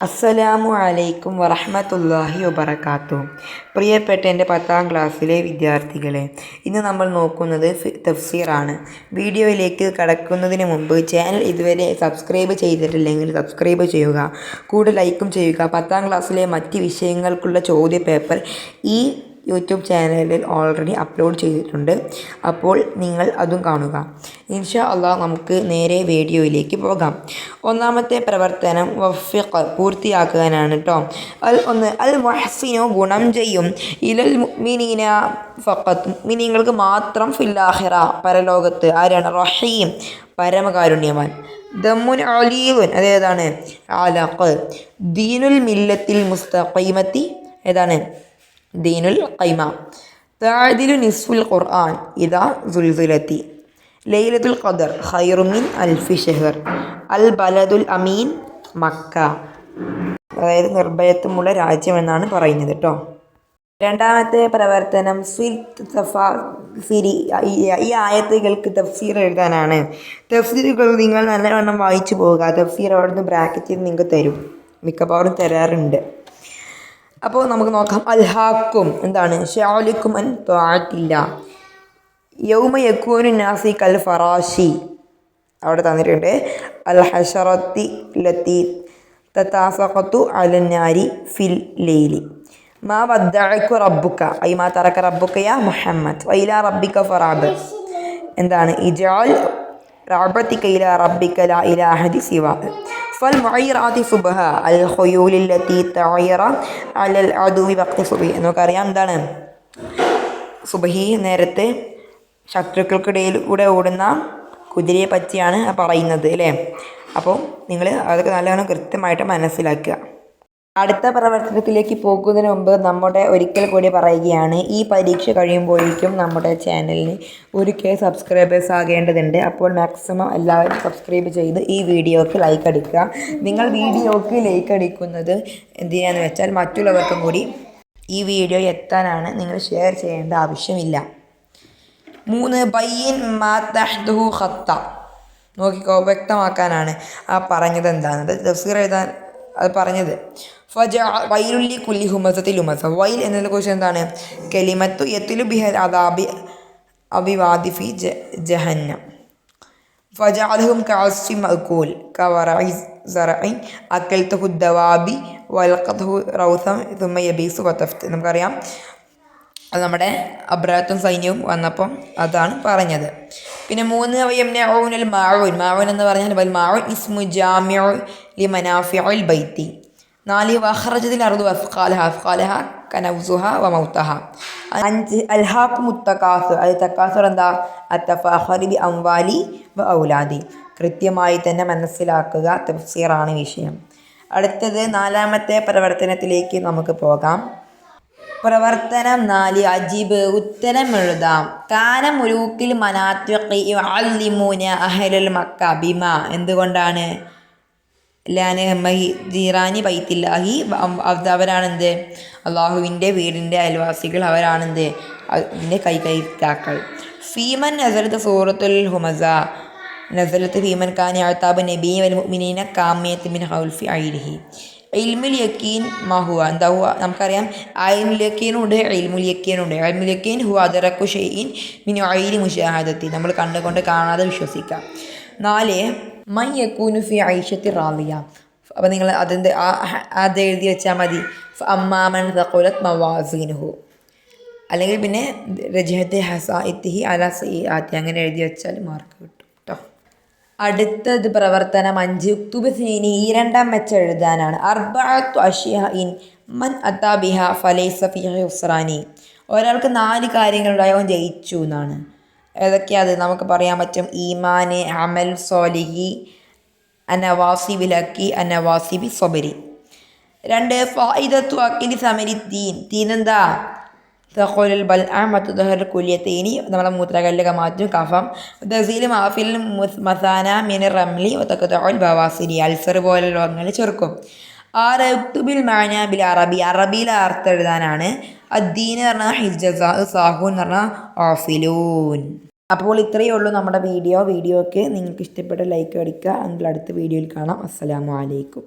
അസ്സലാമു അലൈക്കും വറഹമത്തല്ലാഹി വബറകാത്തു. പ്രിയപ്പെട്ട എന്റെ പത്താം ക്ലാസ്സിലെ വിദ്യാർത്ഥികളെ ഇന്ന് നമ്മൾ നോക്കുന്നത് തഫ്സീറാണ്. വീഡിയോയിലേക്ക് കടക്കുന്നതിന് മുമ്പ് ചാനൽ ഇതുവരെ സബ്സ്ക്രൈബ് ചെയ്തിട്ടില്ലെങ്കിൽ സബ്സ്ക്രൈബ് ചെയ്യുക കൂടെ ലൈക്കും ചെയ്യുക. പത്താം ക്ലാസ്സിലെ മറ്റ് വിഷയങ്ങൾക്കുള്ള ചോദ്യ പേപ്പർ ഈ യൂട്യൂബ് ചാനലിൽ ഓൾറെഡി അപ്ലോഡ് ചെയ്തിട്ടുണ്ട്. അപ്പോൾ നിങ്ങൾ അതും കാണുക. ഇൻഷാ അള്ളാഹ് നമുക്ക് നേരെ വീഡിയോയിലേക്ക് പോകാം. ഒന്നാമത്തെ പ്രവർത്തനം വഫിഖ് പൂർത്തിയാക്കാനാണ് കേട്ടോ അൽ ഒന്ന് അൽ മുഹസിനു ഗുണം ചെയ്യും. ഇലൽ മിനീന ഫഖത്ത് മിനിങ്ങൾക്ക് മാത്രം ഫില്ലാഹിറ പരലോകത്ത്. ആരാണ്? റഹീം പരമകാരുണ്യവാൻ. ദമ്മുൻ അലീവൻ അതേതാണ് ആലാഖ്. ദീനുൽ മില്ലത്തിൽ മുസ്തഖൈമത്തി ഏതാണ്? ദീനുൽ ഖൈമ. താദിലു നിസ്ഫുൽ ഖുർആൻ ഇതാ സുൽസുലത്തി. ലൈലത്തുൽ ഖദർ ഹൈറുമിൻ അൽഫി ഷഹർ. അൽ ബലദുൽ അമീൻ മക്ക. അതായത് നിർഭയത്വമുള്ള രാജ്യം എന്നാണ് പറയുന്നത് കേട്ടോ രണ്ടാമത്തെ പ്രവർത്തനം തഫാസിരി ഈ ആയത്തുകൾക്ക് തഫ്സീർ എഴുതാനാണ്. തഫ്സീറുകൾ നിങ്ങൾ നല്ലവണ്ണം വായിച്ചു പോകുക തഫ്സീർ അവിടുന്ന് ബ്രാക്കറ്റിൽ നിങ്ങൾക്ക് തരും. മിക്കവാറും തരാറുണ്ട്. അപ്പോൾ നമുക്ക് നോക്കാം. അൽഹാക്കും എന്താണ്? ഷാലിക്കും അൻ ത്വാറ്റില്ല യൗമ യക്കൂനു നാസി കൽ ഫറാഷി അവിടെ തന്നിട്ടുണ്ട്. അൽ ഹഷറത്തി ലത്തി തത്താസഖത്തു അലന്നാരി ഫിൽ ലൈലി. മാ വദ്ദഅക്കു റബ്ബുക. ഐ മാ തറക്ക റബ്ബുക യാ മുഹമ്മദ്. വൈല റബ്ബിക ഫറാബ് എന്താണ്? ഇജാൽ റബ്ബത്തിക ഇല റബ്ബിക ലാ ഇലാഹദി സിവാ സുബ്ഹ അൽ നമുക്കറിയാം എന്താണ്? സുബഹി നേരത്തെ ശത്രുക്കൾക്കിടയിലൂടെ ഓടുന്ന കുതിരയെ പറ്റിയാണ് പറയുന്നത് അല്ലേ? അപ്പോൾ നിങ്ങൾ അതൊക്കെ നല്ലവണ്ണം കൃത്യമായിട്ട് മനസ്സിലാക്കുക. അടുത്ത പ്രവർത്തനത്തിലേക്ക് പോകുന്നതിന് മുമ്പ് നമ്മുടെ ഒരിക്കൽ കൂടി പറയുകയാണ് ഈ പരീക്ഷ കഴിയുമ്പോഴേക്കും നമ്മുടെ ചാനലിന് ഒരു കെ സബ്സ്ക്രൈബേഴ്സ് ആകേണ്ടതുണ്ട്. അപ്പോൾ മാക്സിമം എല്ലാവരും സബ്സ്ക്രൈബ് ചെയ്ത് ഈ വീഡിയോക്ക് ലൈക്ക് അടിക്കുക. നിങ്ങൾ വീഡിയോക്ക് ലൈക്ക് അടിക്കുന്നത് എന്തിനാന്ന് വെച്ചാൽ മറ്റുള്ളവർക്കും കൂടി ഈ വീഡിയോ എത്താനാണ് നിങ്ങൾ ഷെയർ ചെയ്യേണ്ട ആവശ്യമില്ല. മൂന്ന് മാത്തഹ്ദുഹു ഖത്ത. നോക്കിക്കോ വ്യക്തമാക്കാനാണ് ആ പറഞ്ഞത് എന്താണെന്നത്. തഫ്സീർ എഴുതാൻ അത് പറഞ്ഞത്. ഫജ വൈലുല്ലി കുല്ലി ഹുമസത്തിൽ ഉമസ. വൈൽ എന്നതിനെ കുറിച്ച് എന്താണ്? കെലിമത്തു യത്തിലു ബിഹ അദാബി അഭിവാദിഫി ജ ജഹന്നം. ഫജാദും കാസി മക്കൂൽ കവറായി സറൈ അക്കൽത്തുഹു ദവാബി വലക്കത്തുഹു റൗസം തുമ്മ യബീസു വത്തഫ്ത്ത് നമുക്കറിയാം. അത് നമ്മുടെ അബ്രാത്തും സൈന്യവും വന്നപ്പം അതാണ് പറഞ്ഞത്. പിന്നെ മൂന്ന് യംനൽ മാവൂൻ മാവൂൻ എന്ന് പറഞ്ഞാൽ മാവൂൻ ഇസ്മു ജാമ്യ ലി മനാഫിയുൽ ബൈത്തി. നാല് വഹ്റജതിൽ അർദു അഫ്ഖാലഹ അഫ്ഖാലഹ കനൗസുഹ വ മൗതഹ അഞ്ച് അൽഹാഖ് മുത്തക്കാസ് അത് തക്കാസുർ എന്താ? അത്തഫാഹറി ബി അംവാലി വ ഔലാദി. കൃത്യമായി തന്നെ മനസ്സിലാക്കുക തഫ്സീറാണ് വിഷയം. അടുത്തത് നാലാമത്തെ പ്രവർത്തനത്തിലേക്ക് നമുക്ക് പോകാം. പ്രവർത്തനം നാല് അജീബ് ഉത്തരം എഴുതാം. കാന മുലൂക്കിൽ മനാത്വഖി അഹ്ലൽ മക്ക ബിമ. എന്തുകൊണ്ടാണ്? ലാന് മഹി ജീറാനി ബൈത്തില്ലാഹി അവ- അവരാണെന്ത്? അള്ളാഹുവിന്റെ വീടിന്റെ അയൽവാസികൾ അവരാണെന്ത്? അതിന്റെ കൈകൈത്താക്കൾ. ഫീമൻ നസരത്ത് സൂറത്തുൽ ഹുമസ. നസലത്ത് ഫീമൻ ഖാനി അഴ്ത്താബ് നബി വൽ മുഅ്മിനീന കാമ്യത്ത് മിൻ ഹൗൽഫി ഐരിഹി. ഇൽമുൽ യക്കീൻ മഹുവ എന്താ ഹുവ? നമുക്കറിയാം ഐനുൽ യക്കീനുണ്ട് ഇൽമുൽ യക്കീനുണ്ട്. ഇൽമുൽ യക്കീൻ ഹുവ അദറക്കു ഷെയ്ൻ മിൻ ഐരി മുഷാഹദത്തി നമ്മൾ കണ്ടുകൊണ്ട് കാണാതെ വിശ്വസിക്കാം. നാല് മൈ യക്കൂനു ഫി ഐഷത്തി റാലിയ അപ്പോൾ നിങ്ങൾ അതിന്റെ ആ അത് എഴുതി വെച്ചാൽ മതി. അമ്മാമൻ തഖുലത്ത് മവാസീനുഹു. അല്ലെങ്കിൽ പിന്നെ രജഹത്തെ ഹസ ഇത്തിഹി അല സി അങ്ങനെ എഴുതി വെച്ചാൽ മാർക്ക് കിട്ടും കേട്ടോ അടുത്തത് പ്രവർത്തനം അഞ്ച്. ഉക്തുബിന് ഈ രണ്ടാം വെച്ച് എഴുതാനാണ്. അർബാത്തു അഷിയ ഇൻ മൻ അത്താബിഹ ഫലൈസ ഫി ഹുസ്രാനി ഒരാൾക്ക് നാല് കാര്യങ്ങളുണ്ടായി അവൻ ജയിച്ചു എന്നാണ്. ഏതൊക്കെയാ അത് നമുക്ക് പറയാൻ പറ്റും? ഈമാന് അമൽ സോലിഹി അനവാസി വിലക്കി അനവാസി ബി സൊബരി. രണ്ട് ഫായിദത്തു അക്കിലി സമരി തീൻ തീൻ എന്താ സഹോലുൽ ബൽ മറ്റു ദഹർ കുല്യത്തേനി നമ്മളെ മൂത്രകല്ലുക മാറ്റും കഫം. ദസീൽ മാഫിൽ മസാന മിന റംലി ഒത്തക്കത്തോൽ ബവാസിരി അൽസർ പോലെ രോഗങ്ങൾ ചെറുക്കും. ആറ് ഉക്തുബിൽ മാന ബിൽ അറബി. അറബിയിൽ അർത്ഥം എഴുതാനാണ്. അദ്ദീൻ എന്ന് പറഞ്ഞാൽ ഹിജസ സാഹു എന്ന് പറഞ്ഞാൽ ഓഫിലൂൻ അപ്പോൾ ഇത്രയേ ഉള്ളൂ നമ്മുടെ വീഡിയോ. വീഡിയോയ്ക്ക് നിങ്ങൾക്ക് ഇഷ്ടപ്പെട്ട ലൈക്ക് അടിക്കുക. എങ്കിൽ അടുത്ത വീഡിയോയിൽ കാണാം. അസ്സലാമു അലൈക്കും.